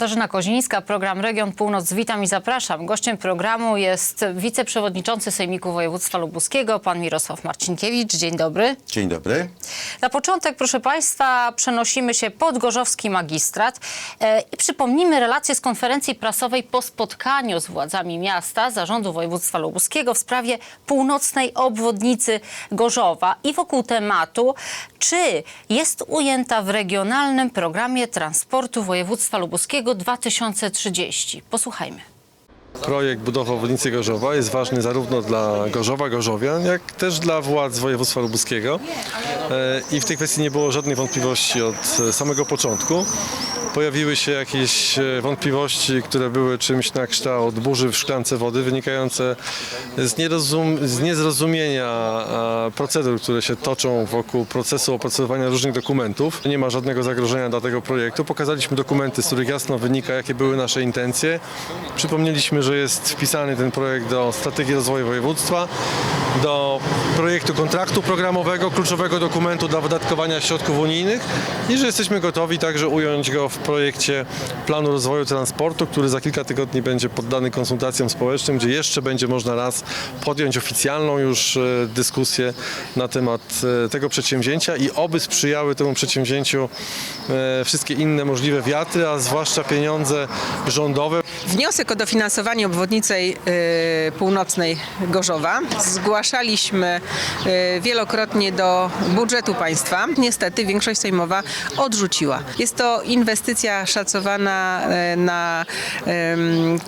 Katarzyna Kozińska, program Region Północ. Witam i zapraszam. Gościem programu jest wiceprzewodniczący Sejmiku Województwa Lubuskiego, pan Mirosław Marcinkiewicz. Dzień dobry. Dzień dobry. Na początek, proszę Państwa, przenosimy się pod Gorzowski Magistrat e, i przypomnimy relację z konferencji prasowej po spotkaniu z władzami miasta, zarządu województwa lubuskiego w sprawie północnej obwodnicy Gorzowa i wokół tematu, czy jest ujęta w regionalnym programie transportu województwa lubuskiego 2030. Posłuchajmy. Projekt budowy obwodnicy Gorzowa jest ważny zarówno dla Gorzowa, Gorzowian, jak też dla władz województwa lubuskiego. E, I w tej kwestii nie było żadnej wątpliwości od e, samego początku. Pojawiły się jakieś e, wątpliwości, które były czymś na kształt burzy w szklance wody, wynikające z, z niezrozumienia procedur, które się toczą wokół procesu opracowywania różnych dokumentów. Nie ma żadnego zagrożenia dla tego projektu. Pokazaliśmy dokumenty, z których jasno wynika, jakie były nasze intencje. Przypomnieliśmy, że jest wpisany ten projekt do strategii rozwoju województwa, do projektu kontraktu programowego, kluczowego dokumentu dla wydatkowania środków unijnych i że jesteśmy gotowi także ująć go w projekcie planu rozwoju transportu, który za kilka tygodni będzie poddany konsultacjom społecznym, gdzie jeszcze będzie można raz podjąć oficjalną już e, dyskusję na temat e, tego przedsięwzięcia i oby sprzyjały temu przedsięwzięciu e, wszystkie inne możliwe wiatry, a zwłaszcza pieniądze rządowe. Wniosek o dofinansowanie obwodnicy y, północnej Gorzowa zgłaszaliśmy y, wielokrotnie do budżetu państwa. Niestety większość sejmowa odrzuciła. Jest to inwestycja szacowana y, na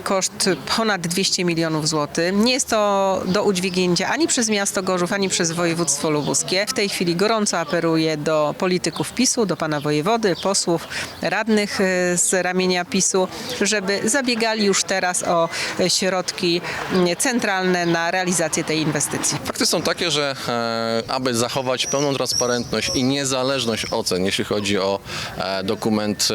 koszt ponad 200 milionów złotych. Nie jest to do udźwignięcia ani przez miasto Gorzów, ani przez województwo lubuskie. W tej chwili gorąco apeluję do polityków PiSu, do pana wojewody, posłów, radnych z ramienia PiSu, żeby zabiegali już teraz o środki y, centralne na realizację tej inwestycji. Fakty są takie, że e, aby zachować pełną transparentność i niezależność ocen, jeśli chodzi o e, dokument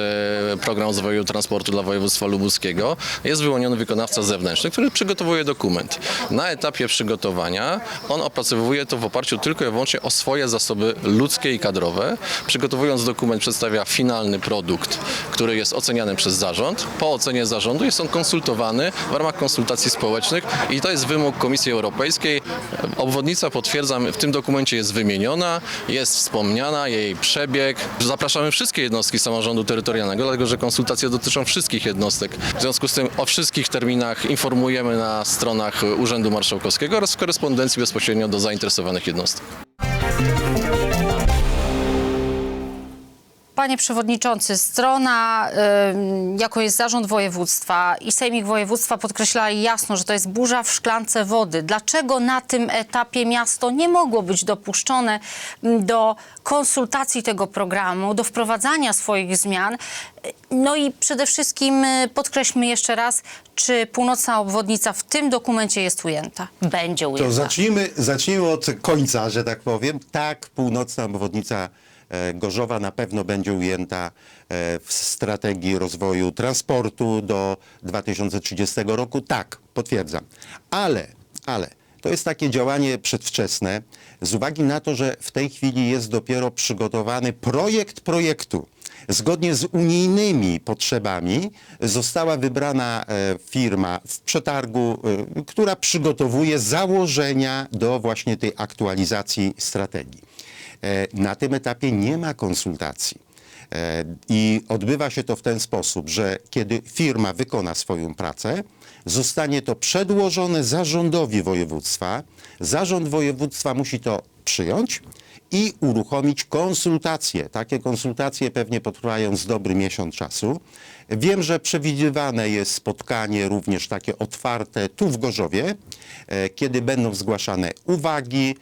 e, Program Rozwoju Transportu dla województwa lubuskiego, jest wyłoniony wykonawca zewnętrzny, który przygotowuje dokument. Na etapie przygotowania on opracowuje to w oparciu tylko i wyłącznie o swoje zasoby ludzkie i kadrowe. Przygotowując dokument przedstawia finalny produkt, który jest oceniany przez zarząd. Po ocenie zarządu jest on konsultowany w ramach konsultacji społecznych i to jest wymóg Komisji Europejskiej. Obwodnica, potwierdzam, w tym dokumencie jest wymieniona, jest wspomniana, jej przebieg. Zapraszamy wszystkie jednostki samorządu terytorialnego, dlatego że konsultacje dotyczą wszystkich jednostek. W związku z tym o wszystkich terminach informujemy na stronach Urzędu Marszałkowskiego oraz w korespondencji bezpośrednio do zainteresowanych jednostek. Panie Przewodniczący, strona, ym, jaką jest zarząd województwa i Sejmik Województwa podkreślali jasno, że to jest burza w szklance wody. Dlaczego na tym etapie miasto nie mogło być dopuszczone do konsultacji tego programu, do wprowadzania swoich zmian? Y, No i przede wszystkim y, podkreślmy jeszcze raz, czy północna obwodnica w tym dokumencie jest ujęta? Będzie To ujęta. zacznijmy, zacznijmy od końca, że tak powiem. Tak, północna obwodnica Gorzowa na pewno będzie ujęta e, w strategii rozwoju transportu do 2030 roku. Tak, potwierdzam. Ale, ale to jest takie działanie przedwczesne z uwagi na to, że w tej chwili jest dopiero przygotowany projekt projektu. Zgodnie z unijnymi potrzebami została wybrana e, firma w przetargu, e, która przygotowuje założenia do właśnie tej aktualizacji strategii. E, Na tym etapie nie ma konsultacji. E, I odbywa się to w ten sposób, że kiedy firma wykona swoją pracę, zostanie to przedłożone zarządowi województwa. Zarząd województwa musi to przyjąć i uruchomić konsultacje. Takie konsultacje pewnie potrwają z dobry miesiąc czasu. Wiem, że przewidywane jest spotkanie również takie otwarte tu w Gorzowie, e, kiedy będą zgłaszane uwagi.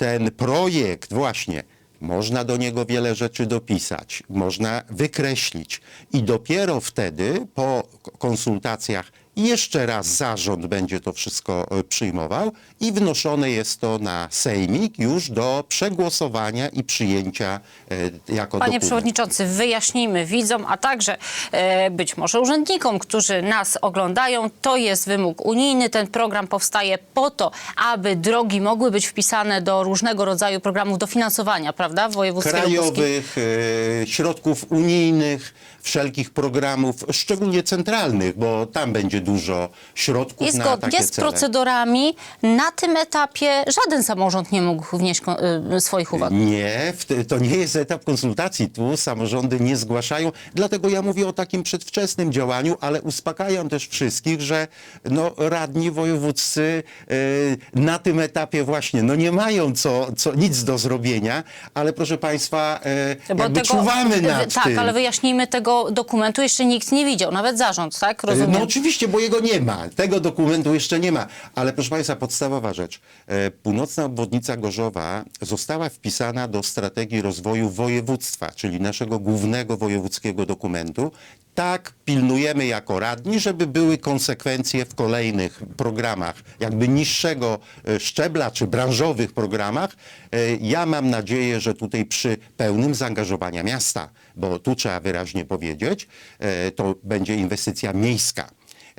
Ten projekt właśnie można do niego wiele rzeczy dopisać, można wykreślić. I dopiero wtedy po konsultacjach Jeszcze raz zarząd będzie to wszystko e, przyjmował i wnoszone jest to na sejmik już do przegłosowania i przyjęcia e, jako Panie dokument. Przewodniczący, wyjaśnijmy widzom, a także e, być może urzędnikom, którzy nas oglądają, to jest wymóg unijny. Ten program powstaje po to, aby drogi mogły być wpisane do różnego rodzaju programów dofinansowania, prawda, w województwie lubuskim. krajowych, e, środków unijnych, wszelkich programów, szczególnie centralnych, bo tam będzie dużo środków I na zgodnie takie z cele. procedurami na tym etapie żaden samorząd nie mógł wnieść ko- y, swoich uwag. Nie, w te- to nie jest etap konsultacji. Tu samorządy nie zgłaszają. Dlatego ja mówię o takim przedwczesnym działaniu, ale uspokajam też wszystkich, że no, radni wojewódzcy e, na tym etapie właśnie no, nie mają co, co, nic do zrobienia, ale proszę Państwa, e, Bo jakby czuwamy nad tak, tym. ale wyjaśnijmy tego dokumentu jeszcze nikt nie widział, nawet zarząd, tak? Rozumiem. No oczywiście, bo jego nie ma. Tego dokumentu jeszcze nie ma. Ale proszę Państwa, podstawowa rzecz. E, Północna obwodnica Gorzowa została wpisana do strategii rozwoju województwa, czyli naszego głównego wojewódzkiego dokumentu. Tak pilnujemy jako radni, żeby były konsekwencje w kolejnych programach, jakby niższego e, szczebla czy branżowych programach. E, Ja mam nadzieję, że tutaj przy pełnym zaangażowania miasta, bo tu trzeba wyraźnie powiedzieć, e, to będzie inwestycja miejska.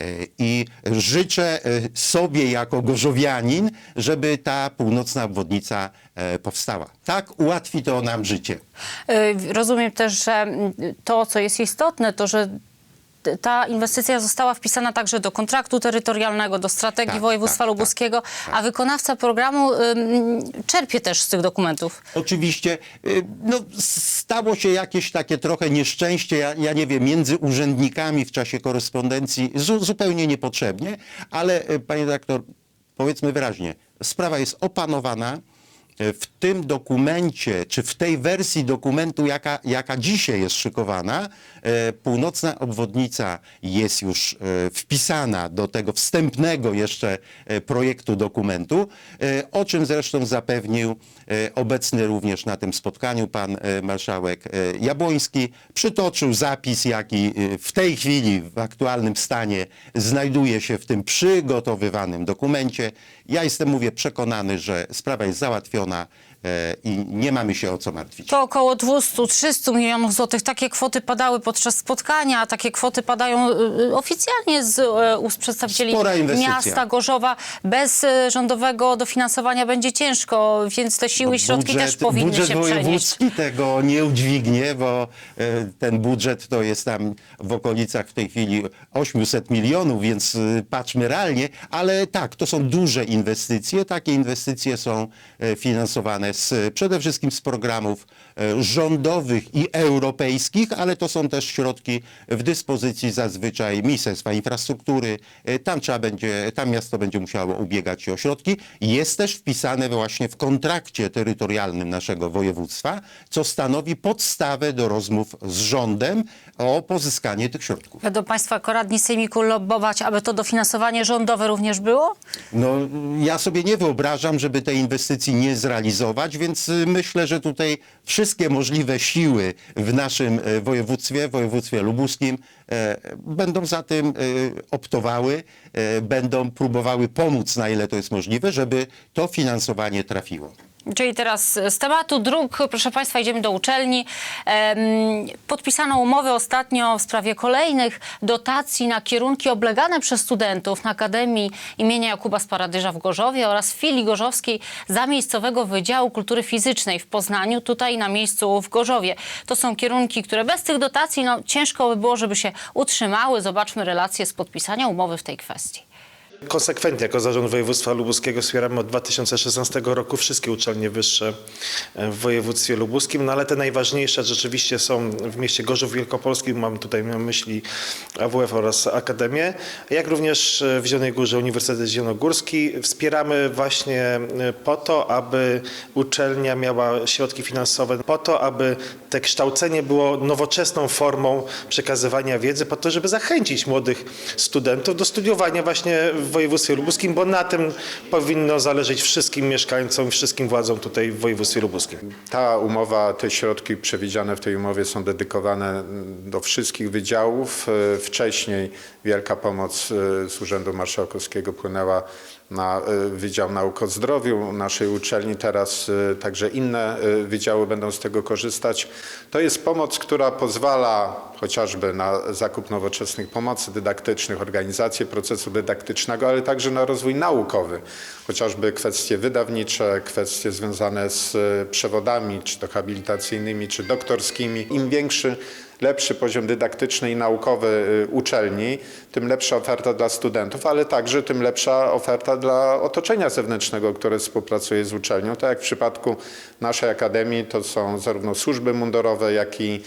E, I życzę e, sobie jako gorzowianin, żeby ta północna obwodnica e, powstała. Tak ułatwi to nam życie. Y, Rozumiem też, że to, co jest istotne, to że ta inwestycja została wpisana także do kontraktu terytorialnego, do strategii Tak, województwa tak, lubuskiego, a wykonawca programu czerpie też z tych dokumentów. Oczywiście, y, no, stało się jakieś takie trochę nieszczęście, ja, ja nie wiem, między urzędnikami w czasie korespondencji, zu, zupełnie niepotrzebnie, ale y, panie dyrektor, powiedzmy wyraźnie, sprawa jest opanowana. Y, W tym dokumencie, czy w tej wersji dokumentu, jaka, jaka dzisiaj jest szykowana, e, północna obwodnica jest już e, wpisana do tego wstępnego jeszcze e, projektu dokumentu, e, o czym zresztą zapewnił e, obecny również na tym spotkaniu pan e, marszałek e, Jabłoński. Przytoczył zapis, jaki e, w tej chwili w aktualnym stanie znajduje się w tym przygotowywanym dokumencie. Ja jestem, mówię, przekonany, że sprawa jest załatwiona e, i nie mamy się o co martwić. To około 200-300 milionów złotych. Takie kwoty padały podczas spotkania, a takie kwoty padają y, y, oficjalnie z y, ust przedstawicieli miasta Gorzowa. Bez y, rządowego dofinansowania będzie ciężko, więc te siły i środki też powinny budżet się przenieść. wojewódzki tego nie udźwignie, bo e, ten budżet to jest tam w okolicach w tej chwili 800 milionów, więc e, patrzmy realnie, ale tak, to są duże inwestycje. Takie inwestycje są e, finansowane z, przede wszystkim z programów rządowych i europejskich, ale to są też środki w dyspozycji zazwyczaj Ministerstwa Infrastruktury. E, Tam trzeba będzie, tam miasto będzie musiało ubiegać się o środki. Jest też wpisane właśnie w kontrakcie terytorialnym naszego województwa, co stanowi podstawę do rozmów z rządem o pozyskanie tych środków. Będą Państwo jako radni sejmiku lobbować, aby to dofinansowanie rządowe również było? No, ja sobie nie wyobrażam, żeby tej inwestycji nie zrealizować, więc y, myślę, że tutaj wszystkie możliwe siły w naszym e, województwie, województwie lubuskim e, będą za tym e, optowały, będą próbowały pomóc na ile to jest możliwe, żeby to finansowanie trafiło. Czyli teraz z tematu dróg, proszę Państwa, idziemy do uczelni. Podpisano umowę ostatnio w sprawie kolejnych dotacji na kierunki oblegane przez studentów na Akademii imienia Jakuba Sparadyża w Gorzowie oraz w filii gorzowskiej Zamiejscowego Wydziału Kultury Fizycznej w Poznaniu, tutaj na miejscu w Gorzowie. To są kierunki, które bez tych dotacji no, ciężko by było, żeby się utrzymały. Zobaczmy relacje z podpisania umowy w tej kwestii. Konsekwentnie jako Zarząd Województwa Lubuskiego wspieramy od 2016 roku wszystkie uczelnie wyższe w województwie lubuskim, no ale te najważniejsze rzeczywiście są w mieście Gorzów Wielkopolskim, mam tutaj na myśli AWF oraz Akademię, jak również w Zielonej Górze Uniwersytet Zielonogórski. Wspieramy właśnie po to, aby uczelnia miała środki finansowe, po to, aby te kształcenie było nowoczesną formą przekazywania wiedzy, po to, żeby zachęcić młodych studentów do studiowania właśnie w w województwie lubuskim, bo na tym powinno zależeć wszystkim mieszkańcom, wszystkim władzom tutaj w województwie lubuskim. Ta umowa, te środki przewidziane w tej umowie są dedykowane do wszystkich wydziałów. E, Wcześniej wielka pomoc e, z Urzędu Marszałkowskiego płynęła na e, Wydział Nauk o Zdrowiu naszej uczelni. Teraz e, także inne e, wydziały będą z tego korzystać. To jest pomoc, która pozwala chociażby na zakup nowoczesnych pomocy dydaktycznych, organizację procesu dydaktycznego, ale także na rozwój naukowy, chociażby kwestie wydawnicze, kwestie związane z przewodami, czy to habilitacyjnymi, czy doktorskimi. Im większy lepszy poziom dydaktyczny i naukowy y, uczelni, tym lepsza oferta dla studentów, ale także tym lepsza oferta dla otoczenia zewnętrznego, które współpracuje z uczelnią. Tak jak w przypadku naszej akademii, to są zarówno służby mundurowe, jak i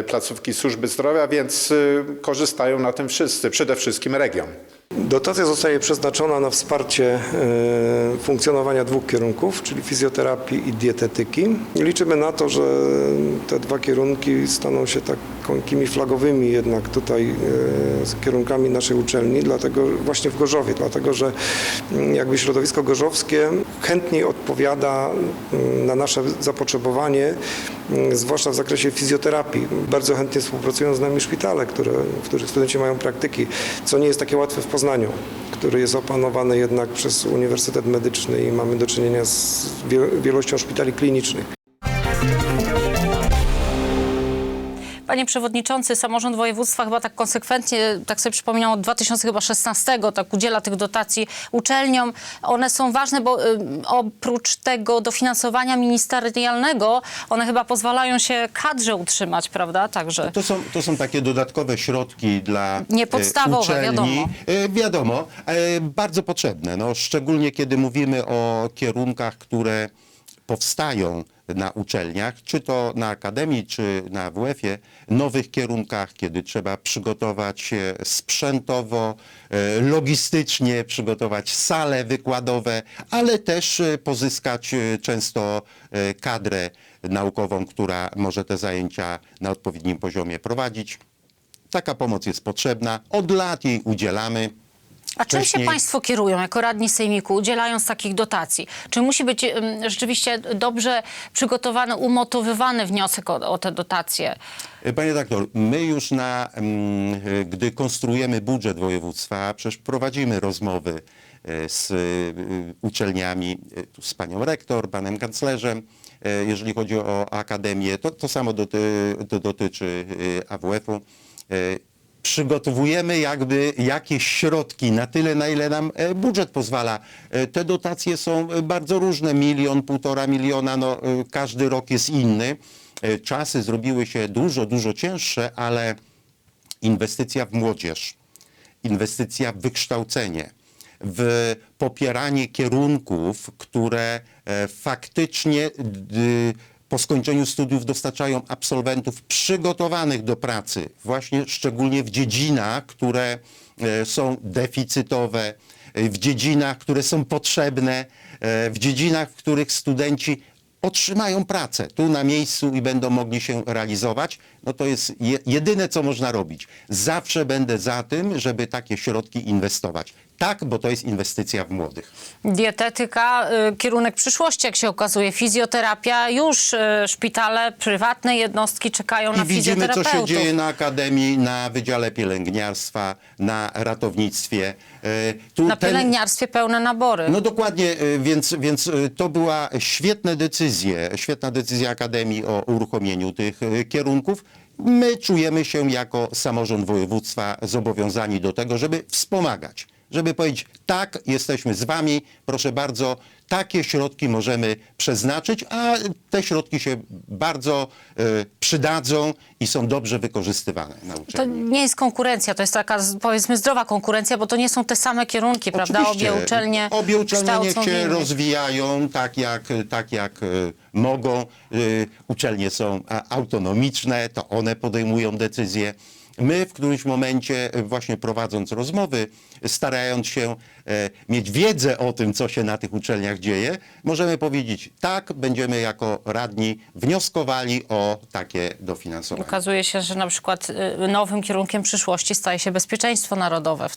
y, placówki służby zdrowia, więc y, korzystają na tym wszyscy, przede wszystkim region. Dotacja zostaje przeznaczona na wsparcie e, funkcjonowania dwóch kierunków, czyli fizjoterapii i dietetyki. Liczymy na to, że te dwa kierunki staną się takimi flagowymi jednak tutaj e, kierunkami naszej uczelni, dlatego właśnie w Gorzowie, dlatego że mm, jakby środowisko gorzowskie chętniej odpowiada mm, na nasze zapotrzebowanie, mm, zwłaszcza w zakresie fizjoterapii. Bardzo chętnie współpracują z nami szpitale, które, w których studenci mają praktyki, co nie jest takie łatwe w Poznaniu, który jest opanowany jednak przez Uniwersytet Medyczny i mamy do czynienia z wie- wielością szpitali klinicznych. Panie Przewodniczący, samorząd województwa chyba tak konsekwentnie, tak sobie przypominam, od 2016 tak udziela tych dotacji uczelniom. One są ważne, bo y, oprócz tego dofinansowania ministerialnego, one chyba pozwalają się kadrze utrzymać, prawda? Także. To są, to są takie dodatkowe środki dla Nie e, podstawowe, uczelni. wiadomo. E, Wiadomo, e, bardzo potrzebne. No, szczególnie kiedy mówimy o kierunkach, które powstają na uczelniach, czy to na akademii, czy na WF-ie, nowych kierunkach, kiedy trzeba przygotować się sprzętowo, e, logistycznie, przygotować sale wykładowe, ale też e, pozyskać e, często kadrę naukową, która może te zajęcia na odpowiednim poziomie prowadzić. Taka pomoc jest potrzebna. Od lat jej udzielamy. A czym się Państwo kierują jako radni sejmiku, udzielając takich dotacji? Czy musi być rzeczywiście dobrze przygotowany, umotywowany wniosek o, o te dotacje? Panie doktor, my już na, mm, gdy konstruujemy budżet województwa, przecież prowadzimy rozmowy e, z uczelniami, e, z panią rektor, panem kanclerzem, e, jeżeli chodzi o akademię. To, to samo doty, to dotyczy AWF-u. E, Przygotowujemy jakby jakieś środki na tyle, na ile nam e, budżet pozwala. E, Te dotacje są e, bardzo różne, milion, półtora miliona, no, każdy rok jest inny. Czasy zrobiły się dużo, dużo cięższe, ale inwestycja w młodzież, inwestycja w wykształcenie, w popieranie kierunków, które faktycznie po skończeniu studiów dostarczają absolwentów przygotowanych do pracy, właśnie szczególnie w dziedzinach, które e, są deficytowe, e, w dziedzinach, które są potrzebne, e, w dziedzinach, w których studenci otrzymają pracę tu na miejscu i będą mogli się realizować, no to jest je, jedyne, co można robić. Zawsze będę za tym, żeby takie środki inwestować. Tak, bo to jest inwestycja w młodych. Dietetyka, y, kierunek przyszłości, jak się okazuje, fizjoterapia, już y, szpitale, prywatne jednostki czekają na I widzimy, co się dzieje na akademii, na Wydziale Pielęgniarstwa, na ratownictwie. E, Tu Na pielęgniarstwie pełne nabory. No dokładnie, y, więc, więc y, to była świetna decyzja, świetna decyzja Akademii o uruchomieniu tych y, kierunków. My czujemy się jako samorząd województwa zobowiązani do tego, żeby wspomagać, żeby powiedzieć tak, jesteśmy z wami, proszę bardzo, takie środki możemy przeznaczyć, a te środki się bardzo y, przydadzą i są dobrze wykorzystywane na To nie jest konkurencja, to jest taka powiedzmy zdrowa konkurencja, bo to nie są te same kierunki, prawda? Oczywiście. Obie uczelnie Obie uczelnie niech się innych. rozwijają tak jak, tak jak e, mogą. E, Uczelnie są autonomiczne, to one podejmują decyzje. My w którymś momencie e, właśnie prowadząc rozmowy, starając się e, mieć wiedzę o tym, co się na tych uczelniach dzieje, możemy powiedzieć tak, będziemy jako radni wnioskowali o takie dofinansowanie. Okazuje się, że na przykład y, nowym kierunkiem przyszłości staje się bezpieczeństwo narodowe. W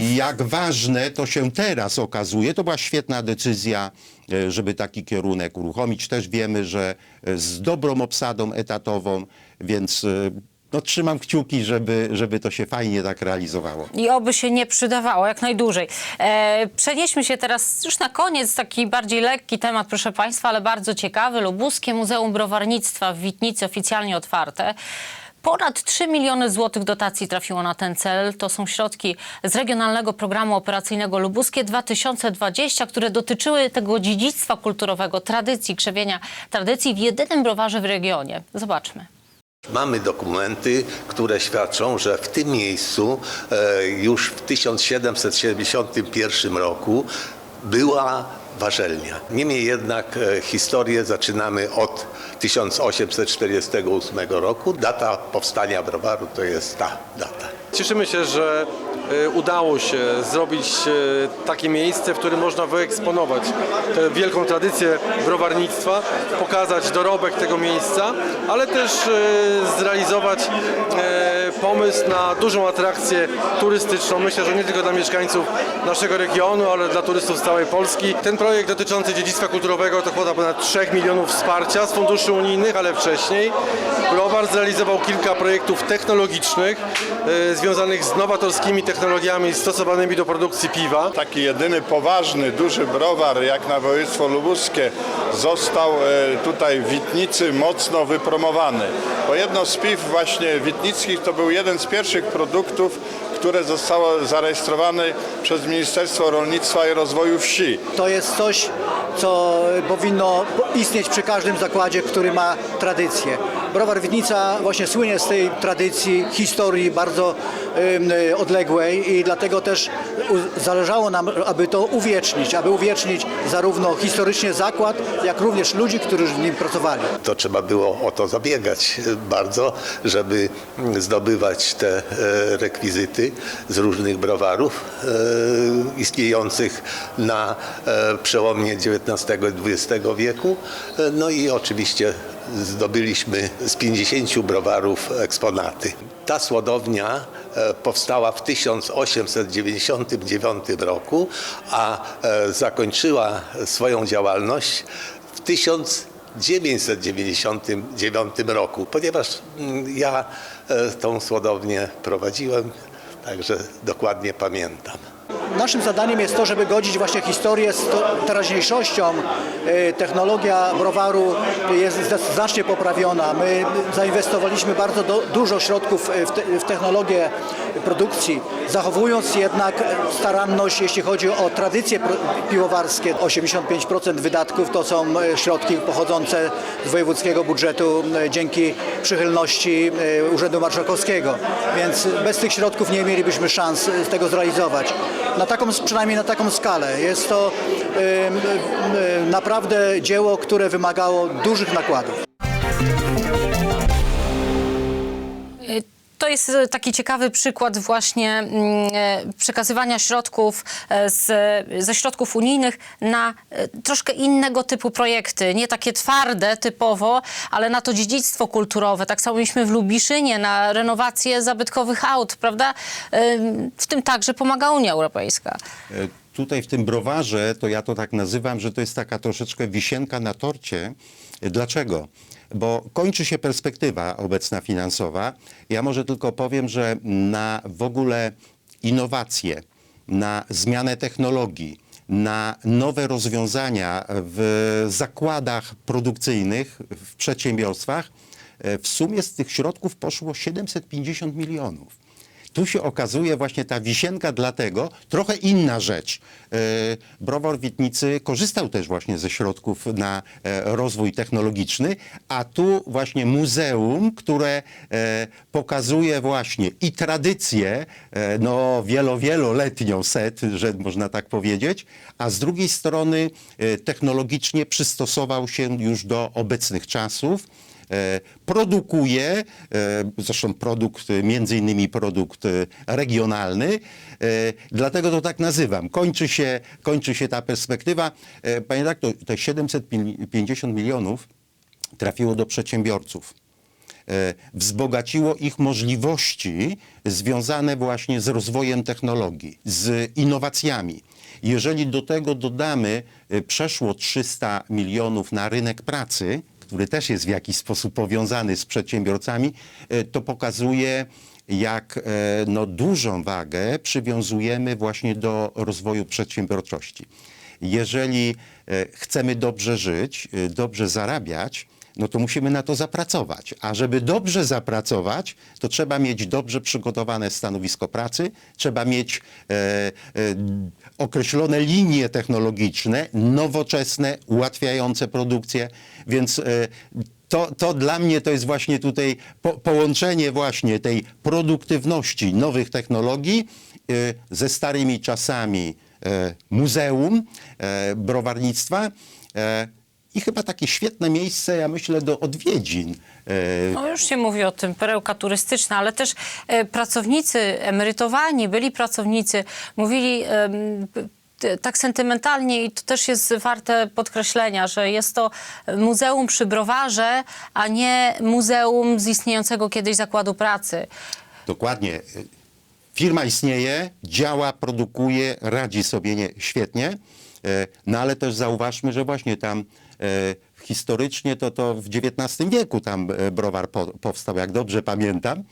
I jak ważne to się teraz okazuje, to była świetna decyzja, e, żeby taki kierunek uruchomić. Też wiemy, że e, z dobrą obsadą etatową, więc e, no, trzymam kciuki, żeby, żeby to się fajnie tak realizowało. I oby się nie przydawało, jak najdłużej. E, przenieśmy się teraz już na koniec, taki bardziej lekki temat, proszę Państwa, ale bardzo ciekawy. Lubuskie Muzeum Browarnictwa w Witnicy oficjalnie otwarte. Ponad 3 miliony złotych dotacji trafiło na ten cel. To są środki z Regionalnego Programu Operacyjnego Lubuskie 2020, które dotyczyły tego dziedzictwa kulturowego, tradycji, krzewienia tradycji w jedynym browarze w regionie. Zobaczmy. Mamy dokumenty, które świadczą, że w tym miejscu e, już w 1771 roku była warzelnia. Niemniej jednak e, historię zaczynamy od 1848 roku. Data powstania browaru to jest ta data. Cieszymy się, że e, udało się zrobić e, takie miejsce, w którym można wyeksponować tę wielką tradycję browarnictwa, pokazać dorobek tego miejsca, ale też e, zrealizować pomysł na dużą atrakcję turystyczną. Myślę, że nie tylko dla mieszkańców naszego regionu, ale dla turystów z całej Polski. Ten projekt dotyczący dziedzictwa kulturowego to kwota ponad 3 milionów wsparcia z funduszy unijnych, ale wcześniej. Browar zrealizował kilka projektów technologicznych e, związanych z nowatorskimi technologiami stosowanymi do produkcji piwa. Taki jedyny poważny, duży browar jak na województwo lubuskie został e, tutaj w Witnicy mocno wypromowany. Bo jedno z piw właśnie witnickich to był jeden z pierwszych produktów, które zostało zarejestrowane przez Ministerstwo Rolnictwa i Rozwoju Wsi. To jest coś, co powinno istnieć przy każdym zakładzie, który ma tradycję. Browar Witnica właśnie słynie z tej tradycji, historii bardzo y, odległej i dlatego też zależało nam, aby to uwiecznić, aby uwiecznić zarówno historycznie zakład, jak również ludzi, którzy w nim pracowali. To trzeba było o to zabiegać bardzo, żeby zdobywać te e, rekwizyty z różnych browarów e, istniejących na e, przełomie XIX i XX wieku. No i oczywiście zdobyliśmy z 50 browarów eksponaty. Ta słodownia e, powstała w 1899 roku, a e, zakończyła swoją działalność w 1999 roku, ponieważ mm, ja e, tą słodownię prowadziłem, także dokładnie pamiętam. Naszym zadaniem jest to, żeby godzić właśnie historię z teraźniejszością. E, Technologia browaru jest znacznie poprawiona. My zainwestowaliśmy bardzo do, dużo środków e, w, te, w technologię produkcji, zachowując jednak staranność, jeśli chodzi o tradycje piwowarskie. 85% wydatków to są e, środki pochodzące z wojewódzkiego budżetu dzięki przychylności Urzędu Marszałkowskiego. Więc bez tych środków nie mielibyśmy szans tego zrealizować. Na taką, przynajmniej na taką skalę. Jest to naprawdę dzieło, które wymagało dużych nakładów. To jest e, taki ciekawy przykład właśnie mm, e, przekazywania środków e, z, ze środków unijnych na troszkę innego typu projekty. Nie takie twarde typowo, ale na to dziedzictwo kulturowe. Tak samo mieliśmy w Lubiszynie na renowację zabytkowych aut, prawda? W tym także pomaga Unia Europejska. Tutaj w tym browarze, to ja to tak nazywam, że to jest taka troszeczkę wisienka na torcie. Dlaczego? Bo kończy się perspektywa obecna finansowa. Ja może tylko powiem, że na w ogóle innowacje, na zmianę technologii, na nowe rozwiązania w zakładach produkcyjnych, w przedsiębiorstwach, e, w sumie z tych środków poszło 750 milionów. Tu się okazuje właśnie ta wisienka dlatego, trochę inna rzecz. E, Browar Witnicy korzystał też właśnie ze środków na e, rozwój technologiczny, a tu właśnie muzeum, które e, pokazuje właśnie i tradycję, no wielo, wieloletnią set, że można tak powiedzieć, a z drugiej strony technologicznie przystosował się już do obecnych czasów produkuje, e, zresztą produkt, e, między innymi produkt e, regionalny, e, dlatego to tak nazywam. Kończy się, kończy się ta perspektywa. E, Panie te 750 milionów trafiło do przedsiębiorców e, wzbogaciło ich możliwości związane właśnie z rozwojem technologii, z innowacjami. Jeżeli do tego dodamy e, przeszło 300 milionów na rynek pracy, który też jest w jakiś sposób powiązany z przedsiębiorcami, e, to pokazuje, jak e, no, dużą wagę przywiązujemy właśnie do rozwoju przedsiębiorczości. Jeżeli e, chcemy dobrze żyć, dobrze zarabiać, no to musimy na to zapracować. A żeby dobrze zapracować, to trzeba mieć dobrze przygotowane stanowisko pracy, trzeba mieć e, e, określone linie technologiczne, nowoczesne, ułatwiające produkcję, więc e, to, to dla mnie to jest właśnie tutaj po, połączenie właśnie tej produktywności nowych technologii e, ze starymi czasami e, muzeum e, browarnictwa e, i chyba takie świetne miejsce, ja myślę, do odwiedzin. E, No już się mówi o tym, perełka turystyczna, ale też e, pracownicy, emerytowani, byli pracownicy, mówili tak sentymentalnie i to też jest warte podkreślenia, że jest to muzeum przy browarze, a nie muzeum z istniejącego kiedyś zakładu pracy. Dokładnie. Firma istnieje, działa, produkuje, radzi sobie nie, świetnie, e, no ale też zauważmy, że właśnie tam historycznie to, to w XIX wieku tam e, browar po, powstał, jak dobrze pamiętam.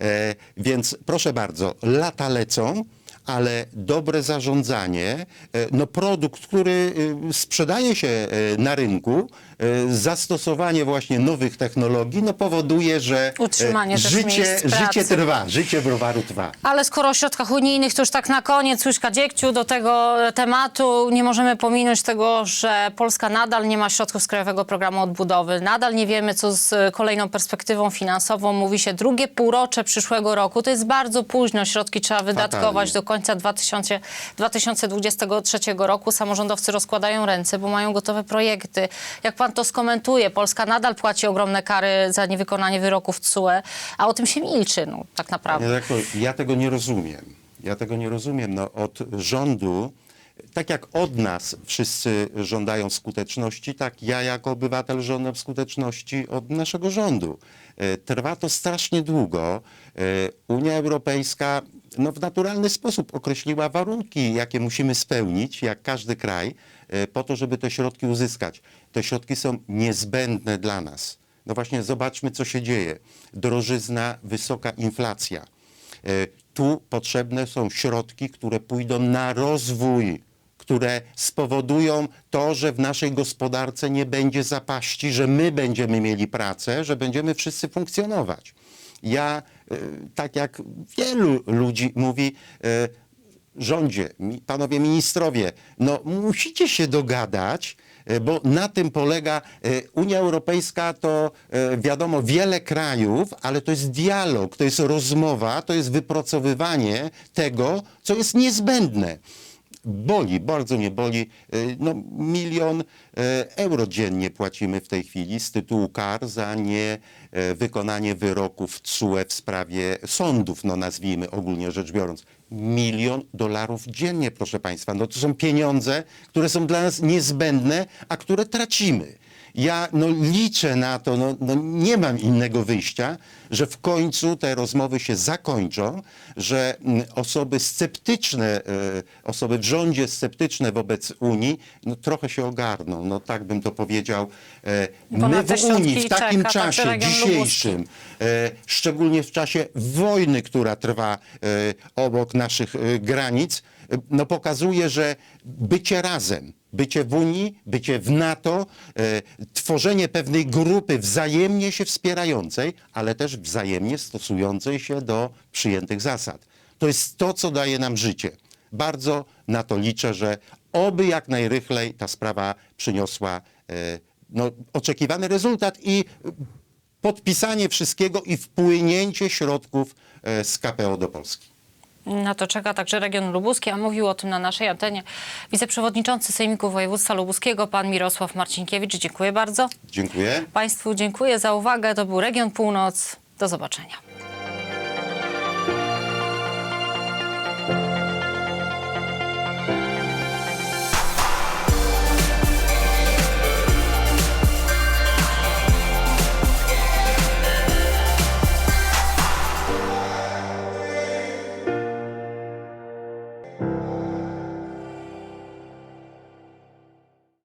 E, Więc proszę bardzo, lata lecą, ale dobre zarządzanie, e, no produkt, który e, sprzedaje się e, na rynku, e, zastosowanie właśnie nowych technologii, no powoduje, że e, Utrzymanie też życie, miejsc pracy. życie trwa, życie browaru trwa. Ale skoro o środkach unijnych, to już tak na koniec, łyżka dziegciu do tego tematu. Nie możemy pominąć tego, że Polska nadal nie ma środków z Krajowego Programu Odbudowy. Nadal nie wiemy, co z kolejną perspektywą finansową. Mówi się drugie półrocze przyszłego roku. To jest bardzo późno. Środki trzeba wydatkować Fatalnie. do końca 2000, 2023 roku. Samorządowcy rozkładają ręce, bo mają gotowe projekty. Jak pan to skomentuje? Polska nadal płaci ogromne kary za niewykonanie wyroków TSUE, a o tym się milczy, no, tak naprawdę. Ja, ja tego nie rozumiem. Ja tego nie rozumiem. No, od rządu, tak jak od nas wszyscy żądają skuteczności, tak ja jako obywatel żądam skuteczności od naszego rządu. E, Trwa to strasznie długo. E, Unia Europejska no, w naturalny sposób określiła warunki, jakie musimy spełnić, jak każdy kraj, po to, żeby te środki uzyskać. Te środki są niezbędne dla nas. No właśnie zobaczmy, co się dzieje. Drożyzna, wysoka inflacja. E, Tu potrzebne są środki, które pójdą na rozwój, które spowodują to, że w naszej gospodarce nie będzie zapaści, że my będziemy mieli pracę, że będziemy wszyscy funkcjonować. Ja, e, tak jak wielu ludzi mówi, e, rządzie, panowie ministrowie, no musicie się dogadać, e, bo na tym polega e, Unia Europejska to e, wiadomo wiele krajów, ale to jest dialog, to jest rozmowa, to jest wypracowywanie tego, co jest niezbędne. Boli, bardzo mnie boli. E, No, milion e, euro dziennie płacimy w tej chwili z tytułu kar za niewykonanie wyroków TSUE w sprawie sądów, no nazwijmy ogólnie rzecz biorąc. Milion dolarów dziennie, proszę Państwa. No to są pieniądze, które są dla nas niezbędne, a które tracimy. Ja no, liczę na to, no, no, nie mam innego wyjścia, że w końcu te rozmowy się zakończą, że mm, osoby sceptyczne, e, osoby w rządzie sceptyczne wobec Unii, no, trochę się ogarną. No, tak bym to powiedział. E, My w Unii w takim czeka czasie dzisiejszym, e, szczególnie w czasie wojny, która trwa obok naszych granic, no, pokazuje, że bycie razem, bycie w Unii, bycie w NATO, e, tworzenie pewnej grupy wzajemnie się wspierającej, ale też wzajemnie stosującej się do przyjętych zasad. To jest to, co daje nam życie. Bardzo na to liczę, że oby jak najrychlej ta sprawa przyniosła e, no, oczekiwany rezultat i podpisanie wszystkiego i wpłynięcie środków e, z KPO do Polski. Na to czeka także region lubuski, a mówił o tym na naszej antenie wiceprzewodniczący Sejmiku Województwa Lubuskiego, pan Mirosław Marcinkiewicz. Dziękuję bardzo. Dziękuję. Państwu dziękuję za uwagę. To był Region Północ. Do zobaczenia.